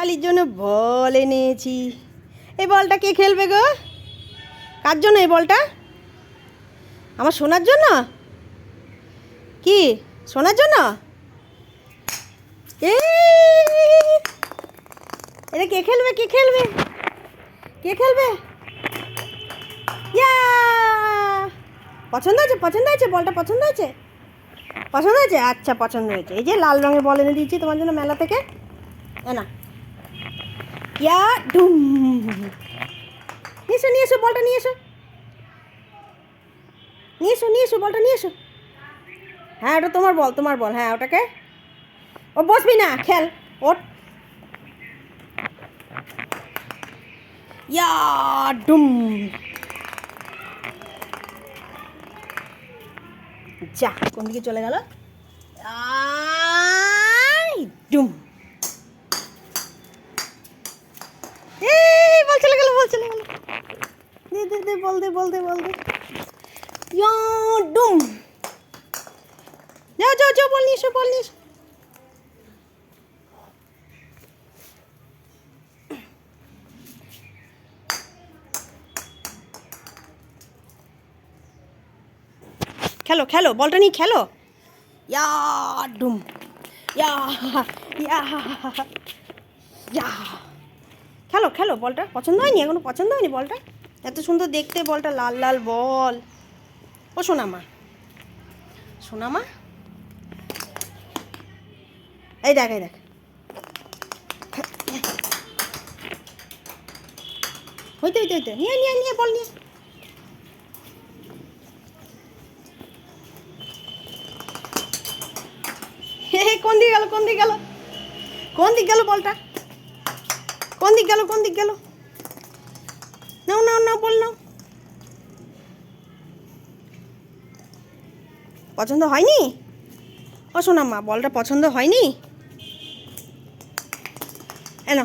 লালির জন্য বল এনেছি। এই বলটা কে খেলবে গো? কার জন্য এই বলটা? আমার শোনার জন্য? কি? শোনার জন্য? এটা কে খেলবে? কে খেলবে? কে খেলবে? ইয়া! পছন্দ হয়েছে? পছন্দ হয়েছে? বলটা পছন্দ হয়েছে? পছন্দ হয়েছে? আচ্ছা পছন্দ হয়েছে। এই যে লাল রঙের বল এনে দিয়েছি তোমার জন্য মেলা থেকে। না। ইয়া, ডুম। নিয়ে এসো নিয়ে এসো, বলটা নিয়ে এসো। নিয়ে এসো বলটা নিয়ে এসো। হ্যাঁ ওটা তোমার বল তোমার বল। হ্যাঁ ওটাকে। ও, বসবি না, খেল ওট ইয়া, ডুম। যা, কোন দিকে চলে গেল? ডুম এই বল চলে গেল বল চলে গেল দে, বল দে বল দে বল দে। ডুম। যাও যাও যাও, বল এসো, বল নিয়ে খেলো খেলো, বলটা নিয়ে খেলো। ইয়া, ডুম। ইয়া ইয়া ইয়া। খেলো খেলো, বলটা। পছন্দ হয়নি? এখনও পছন্দ হয়নি বলটা? এত সুন্দর দেখতে, বলটা লাল লাল বল। ও সোনামা। সোনামা? এই দেখ এই দেখ। হইতে হইতে হইতে। নিয়ে নিয়ে নিয়ে, বল নিয়ে। কোন দিক গেল, কোন দিকে গেল? কোন দিক গেল বলটা? কোন দিক গেল, কোন দিক গেল? নাও নাও নাও বল নাও। পছন্দ হয়নি? ও শোনা মা বলটা পছন্দ হয়নি? এনো